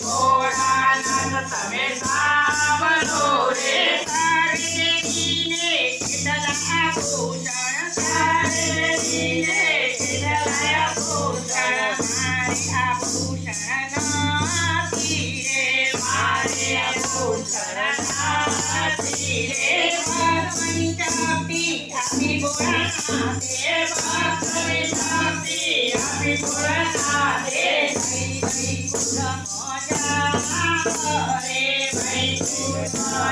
ભોળાનાથ તમે સાંભળો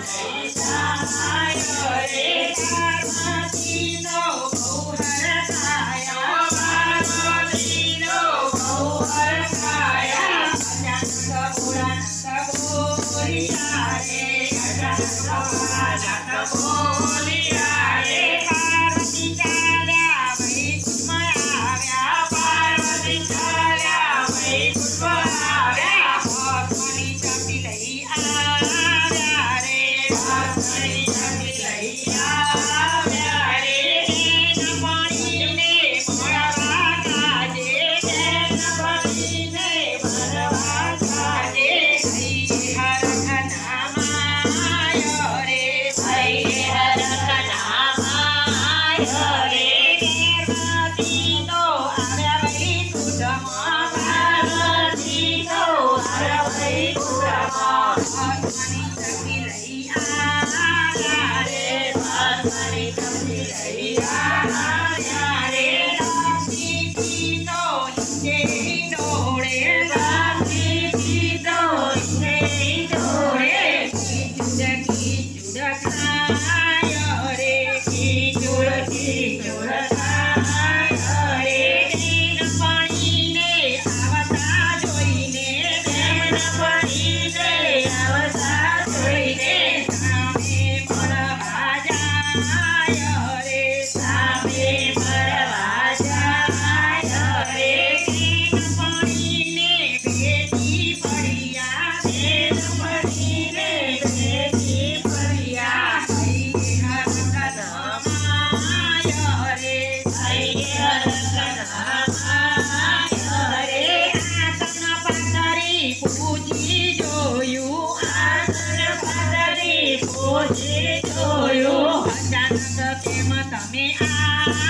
Yes. Yes. જોયું જોયું તમે આવ્યા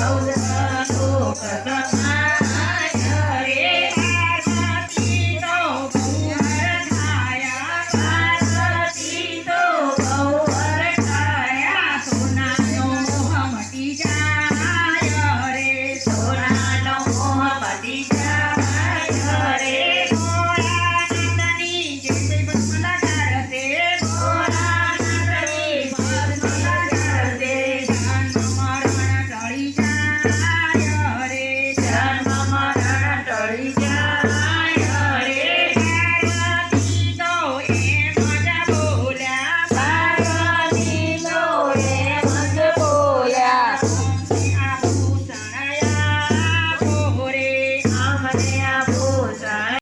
Saudade,